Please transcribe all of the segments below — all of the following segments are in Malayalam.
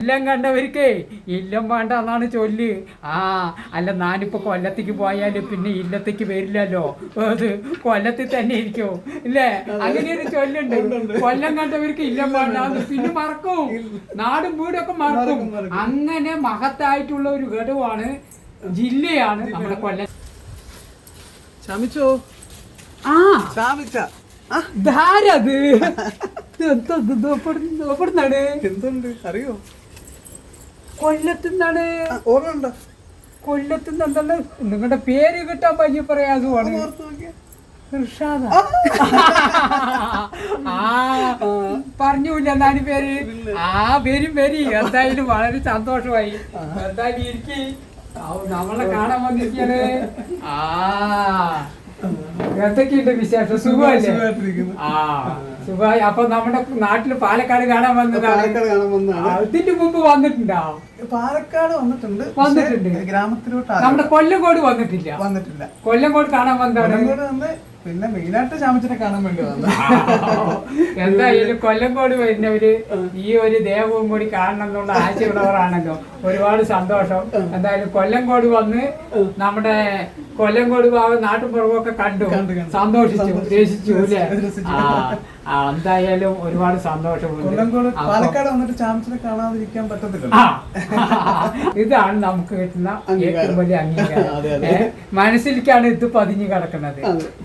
ഇല്ലം കണ്ടവർക്ക് ഇല്ലം വേണ്ട എന്നാണ് ചൊല്ല്. ആ അല്ല ഞാനിപ്പോ കൊല്ലത്തേക്ക് പോയാൽ പിന്നെ ഇല്ലത്തേക്ക് വരില്ലല്ലോ. അത് കൊല്ലത്തിൽ തന്നെ ഇരിക്കോ. ഇല്ലേ? അങ്ങനെ ഒരു ചൊല്ലുണ്ട്. കൊല്ലം കണ്ടവർക്ക് ഇല്ലം വേണ്ട പിന്നെ മറക്കും. നാടും വീടൊക്കെ മറക്കും. അങ്ങനെ മഹത്തായിട്ടുള്ള ഒരു ഘടകമാണ് ജില്ലയാണ് നമ്മുടെ കൊല്ലം. ശമിച്ചോ? ആ. ശമിച്ച. ധാരത് എന്താ എന്തോ എന്തുണ്ട്? അറിയോ? കൊല്ലത്തുനിന്നാണ്. ആ, ഓർമ്മയുണ്ടോ? കൊല്ലത്തുനിന്ന് എന്താണ് നിങ്ങളുടെ പേര് കിട്ടാൻ വലിയ പ്രയാസമാണ്. ആ. പറഞ്ഞൂല്ല എന്നാലും പേര്. ആ വരും വരി. എന്തായാലും വളരെ സന്തോഷമായി. എന്തായാലും ഇരിക്കും. നമ്മളെ കാണാൻ വന്നിരിക്കാണ്. ആ. എന്തൊക്കെയുണ്ട് വിശേഷം? സുഖമല്ലേ? ആ സുഖമായി. അപ്പൊ നമ്മുടെ നാട്ടിൽ പാലക്കാട് കാണാൻ വന്നതാണ്. പാലക്കാട് കാണാൻ വന്നതാണ്. ഇതിന്റെ മുമ്പ് വന്നിട്ടുണ്ടോ? പാലക്കാട് വന്നിട്ടുണ്ട്. വന്നിട്ടുണ്ട്. ഗ്രാമത്തിലോട്ട് നമ്മുടെ കൊല്ലംകോട് കൊല്ലങ്കോട് വന്നിട്ടില്ല. വന്നിട്ടില്ല. കൊല്ലങ്കോട് കാണാൻ വന്നതാണ്. പിന്നെ മെയിനായിട്ട് ശ്യാമച്ചനെ കാണാൻ വേണ്ടി വന്നു എന്തായാലും കൊല്ലങ്കോട് വരുന്നവര് ഈ ഒരു ദേവവും കൂടി കാണണം എന്നുള്ള ആശയുള്ളവരാണല്ലോ. ഒരുപാട് സന്തോഷം. എന്തായാലും കൊല്ലംകോട് വന്ന് നമ്മുടെ കൊല്ലംകോട് ഭാഗം നാട്ടുപുറമൊക്കെ കണ്ടു. സന്തോഷിച്ചു ഉദ്ദേശിച്ചു രസിച്ചു അല്ലേ? എന്തായാലും ഒരുപാട് സന്തോഷമുണ്ട്. കൊല്ലങ്കോട് അപ്പൊ- പാലക്കാട് വന്നിട്ട് ചാമിച്ചിനെ കാണാതിരിക്കാൻ പറ്റത്തില്ല ആ. ഇതാണ് നമുക്ക് കിട്ടുന്ന ഏറ്റവും വലിയ അംഗീകാരം. മനസ്സിലേക്കാണ് ഇത് പതിഞ്ഞു കിടക്കുന്നത്.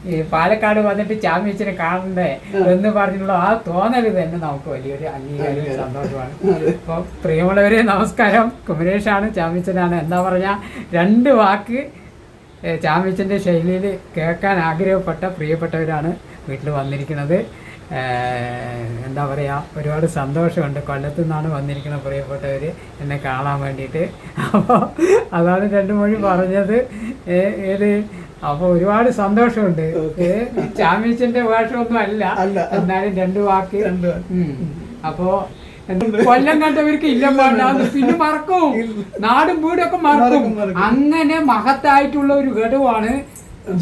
ഈ പാലക്കാട് വന്നിട്ട് ചാമ്പ്യൻസിനെ കാണണ്ടേ എന്ന് പറഞ്ഞുള്ള ആ തോന്നൽ തന്നെ നമുക്ക് വലിയൊരു അംഗീകാരം. സന്തോഷമാണ് അപ്പോൾ പ്രിയമുള്ളവരെ നമസ്കാരം. കുമരേഷാണ് ചാമ്പ്യൻസിനാണ് എന്താ പറഞ്ഞ രണ്ട് വാക്ക് ചാമ്പ്യൻസിന്റെ ചാമ്പ്യൻസിന്റെ ശൈലിയിൽ കേൾക്കാൻ ആഗ്രഹപ്പെട്ട പ്രിയപ്പെട്ടവരാണ് വീട്ടിൽ വന്നിരിക്കുന്നത്. എന്താ പറയുക ഒരുപാട് സന്തോഷമുണ്ട്. കൊല്ലത്തു നിന്നാണ് വന്നിരിക്കുന്നത് പ്രിയപ്പെട്ടവർ എന്നെ കാണാൻ വേണ്ടിയിട്ട്. അപ്പോൾ അതാണ് രണ്ട് മൊഴി പറഞ്ഞത്. ഏത്? അപ്പോൾ ഒരുപാട് സന്തോഷമുണ്ട്. ചാമ്പ്യൻസിന്റെ വേഷമൊന്നും അല്ല. എന്നാലും രണ്ട് വാക്ക്. അപ്പോൾ കൊല്ലം കണ്ടവർക്ക് ഇല്ല പിന്നെ മറക്കും. നാടും വീടും ഒക്കെ മറക്കും, മറക്കും. അങ്ങനെ മഹത്തായിട്ടുള്ള ഒരു ഘടകമാണ്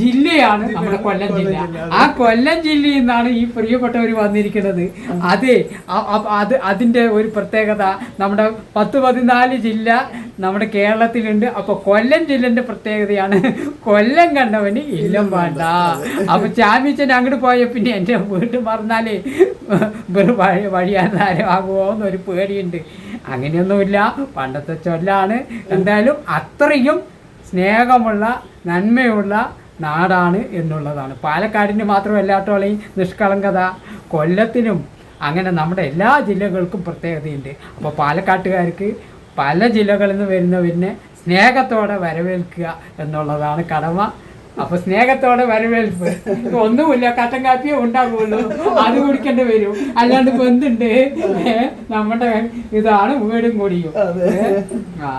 ജില്ലയാണ് നമ്മുടെ കൊല്ലം ജില്ല. ആ കൊല്ലം ജില്ലയിൽ നിന്നാണ് ഈ പ്രിയപ്പെട്ടവർ വന്നിരിക്കുന്നത്. അതെ അത് അതിന്റെ ഒരു പ്രത്യേകത. നമ്മുടെ പത്ത് പതിനാല് ജില്ല നമ്മുടെ കേരളത്തിലുണ്ട്. അപ്പോൾ കൊല്ലം ജില്ലന്റെ പ്രത്യേകതയാണ് കൊല്ലം കണ്ടവന് ഇല്ലം വേണ്ട. അപ്പൊ ചാമ്പ്യച്ചൻ അങ്ങോട്ട് പോയ പിന്നെ എന്റെ വീട് മറന്നാലേ വെറും വഴി ആകുമോ എന്നൊരു പേടിയുണ്ട്. അങ്ങനെയൊന്നുമില്ല. പണ്ടത്തെ ചൊല്ലാണ്. എന്തായാലും അത്രയും സ്നേഹമുള്ള നന്മയുള്ള നാടാണ് എന്നുള്ളതാണ്. പാലക്കാടിന് മാത്രമല്ലാത്തോളം നിഷ്കളങ്കത കൊല്ലത്തിനും അങ്ങനെ നമ്മുടെ എല്ലാ ജില്ലകൾക്കും പ്രത്യേകതയുണ്ട്. അപ്പോൾ പാലക്കാട്ടുകാർക്ക് പല ജില്ലകളിൽ നിന്ന് വരുന്നവരിനെ സ്നേഹത്തോടെ വരവേൽക്കുക എന്നുള്ളതാണ് കടമ. അപ്പൊ സ്നേഹത്തോടെ വരവേൽപ്പ്. ഒന്നുമില്ല കട്ടൻ കാപ്പിയേ ഉണ്ടാകുള്ളൂ അത് കുടിക്കേണ്ടി വരും. അല്ലാണ്ട് ഇപ്പൊ എന്തുണ്ട്? നമ്മുടെ ഇതാണ് വീടും കൂടിയും. ആ